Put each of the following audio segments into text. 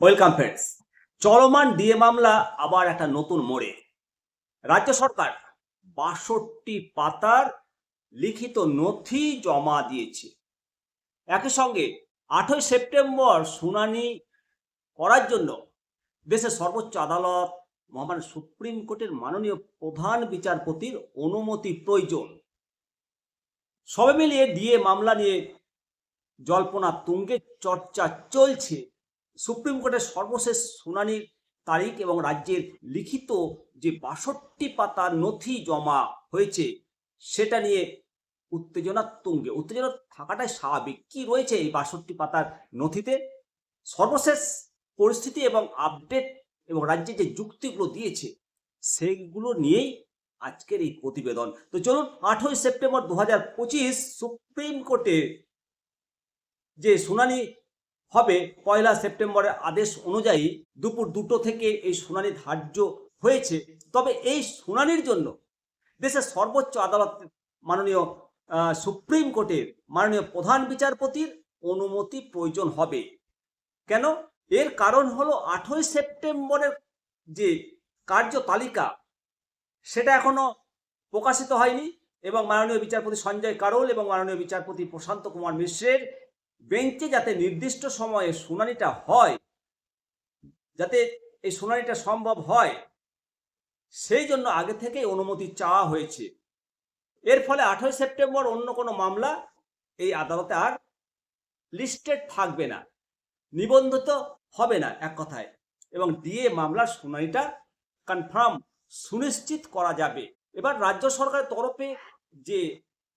Welcome friends চলমান DA মামলা আবার একটা নতুন মোড়ে। রাজ্য সরকার বাষট্টি পাতার লিখিত নথি জমা দিয়েছে। একই সঙ্গে আটই সেপ্টেম্বর শুনানি করার জন্য দেশের সর্বোচ্চ আদালত, মহামান্য সুপ্রিম কোর্টের মাননীয় প্রধান বিচারপতির অনুমতি প্রয়োজন। সবে মিলিয়ে ডিএ মামলা নিয়ে জল্পনা তুঙ্গে চর্চা চলছে। সুপ্রিম কোর্টের সর্বশেষ শুনানির তারিখ এবং রাজ্যের লিখিত যে বাষট্টি পাতার নথি জমা হয়েছে, সেটা নিয়ে উত্তেজনা তুঙ্গে। উত্তেজনা থাকাটাই স্বাভাবিক। কি রয়েছে এই বাষট্টি পাতার নথিতে? সর্বশেষ পরিস্থিতি এবং আপডেট এবং রাজ্যে যে যুক্তিগুলো দিয়েছে, সেইগুলো নিয়েই আজকের এই প্রতিবেদন। তো চলুন আঠই সেপ্টেম্বর দু হাজার পঁচিশ সুপ্রিম কোর্টে যে শুনানি হবে পয়লা সেপ্টেম্বরের আদেশ অনুযায়ী দুপুর দুটো থেকে এই শুনানি ধার্য হয়েছে। তবে এই শুনানির জন্য দেশের সর্বোচ্চ আদালত মাননীয় সুপ্রিম কোর্টের মাননীয় প্রধান বিচারপতির অনুমতি প্রয়োজন হবে। কেন? এর কারণ হলো আঠই সেপ্টেম্বরের যে কার্য তালিকা, সেটা এখনও প্রকাশিত হয়নি এবং মাননীয় বিচারপতি সঞ্জয় কারোল এবং মাননীয় বিচারপতি প্রশান্ত কুমার মিশ্রের বেঞ্চে যাতে নির্দিষ্ট সময়ে শুনানিটা হয়, যাতে এই শুনানিটা সম্ভব হয়, সেই জন্য আগে থেকেই অনুমতি চাওয়া হয়েছে। এর ফলে আঠই সেপ্টেম্বর অন্য কোনো মামলা এই আদালতে আর লিস্টেড থাকবে না, নিবন্ধিত হবে না এক কথায়, এবং ডিএ মামলার শুনানিটা কনফার্ম সুনিশ্চিত করা যাবে। এবার রাজ্য সরকারের তরফে যে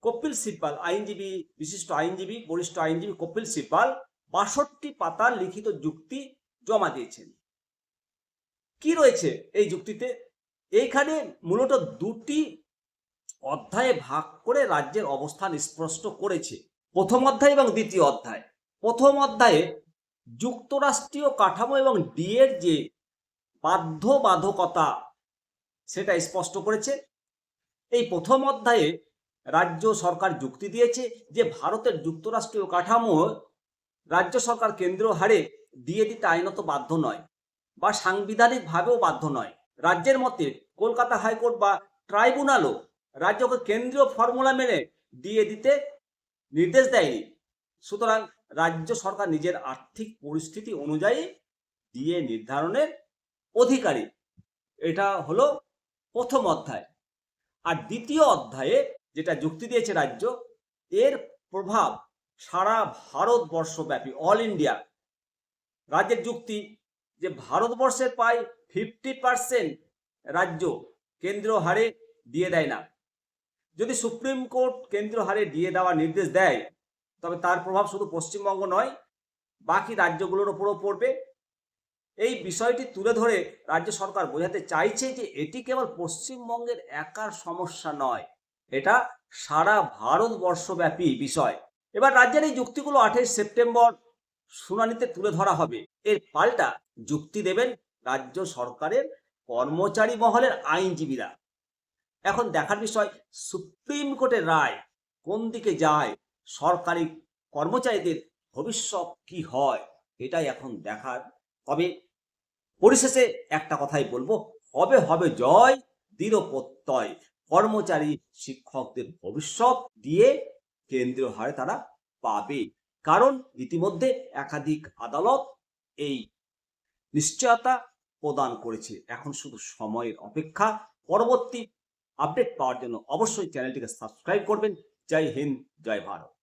কপিল সিব্বাল, আইনজীবী, বিশিষ্ট আইনজীবী, বরিষ্ঠ আইনজীবী কপিল সিব্বাল বাষট্টি পাতার লিখিত যুক্তি জমা দিয়েছেন। কি রয়েছে এই যুক্তিতে? এইখানে মূলত দুটি অধ্যায়ে ভাগ করে রাজ্যের অবস্থান স্পষ্ট করেছে। প্রথম অধ্যায় এবং দ্বিতীয় অধ্যায়। প্রথম অধ্যায়ে যুক্তরাষ্ট্রীয় কাঠামো এবং ডিএর যে বাধ্যবাধকতা, সেটা স্পষ্ট করেছে। এই প্রথম অধ্যায়ে রাজ্য সরকার যুক্তি দিয়েছে যে ভারতের যুক্তরাষ্ট্রীয় কাঠামো রাজ্য সরকার কেন্দ্রীয় হারে দিয়ে দিতে আইনত বাধ্য নয় বা সাংবিধানিকভাবেও বাধ্য নয়। রাজ্যের মতে কলকাতা হাইকোর্ট বা ট্রাইব্যুনালও রাজ্যকে কেন্দ্রীয় ফর্মুলা মেনে দিয়ে দিতে নির্দেশ দেয়নি। সুতরাং রাজ্য সরকার নিজের আর্থিক পরিস্থিতি অনুযায়ী দিয়ে নির্ধারণের অধিকারী। এটা হলো প্রথম অধ্যায়। আর দ্বিতীয় অধ্যায়ে যেটা যুক্তি দিয়েছে রাজ্য, এর প্রভাব সারা ভারতবর্ষব্যাপী অল ইন্ডিয়া রাজ্যের যুক্তি যে ভারতবর্ষের প্রায় ফিফটি পার্সেন্ট রাজ্য কেন্দ্র হারে দিয়ে দেয় না। যদি সুপ্রিম কোর্ট কেন্দ্র হারে দিয়ে দেওয়ার নির্দেশ দেয়, তবে তার প্রভাব শুধু পশ্চিমবঙ্গ নয়, বাকি রাজ্যগুলোর ওপরও পড়বে। এই বিষয়টি তুলে ধরে রাজ্য সরকার বোঝাতে চাইছে যে এটি কেবল পশ্চিমবঙ্গের একার সমস্যা নয়। এটা সারা ভারতবর্ষব্যাপী বিষয়। এবার রাজ্যের এই যুক্তিগুলো আঠাশ সেপ্টেম্বর শুনানিতে তুলে ধরা হবে। এর পাল্টা যুক্তি দেবেন রাজ্য সরকারের কর্মচারী মহলের আইনজীবীরা। এখন দেখার বিষয়, সুপ্রিম কোর্টের রায় কোন দিকে যায়, সরকারি কর্মচারীদের ভবিষ্যৎ কি হয়, এটাই এখন দেখার। তবে পরিশেষে একটা কথাই বলব, হবে হবে জয় দৃঢ় প্রত্যয় কর্মচারী শিক্ষকদের ভবিষ্যৎ দিয়ে কেন্দ্রীয় হারে তারা পাবে। কারণ ইতিমধ্যে একাধিক আদালত এই নিশ্চয়তা প্রদান করেছে। এখন শুধু সময়ের অপেক্ষা। পরবর্তী আপডেট পাওয়ার জন্য অবশ্যই চ্যানেলটিকে সাবস্ক্রাইব করবেন। জয় হিন্দ, জয় ভারত।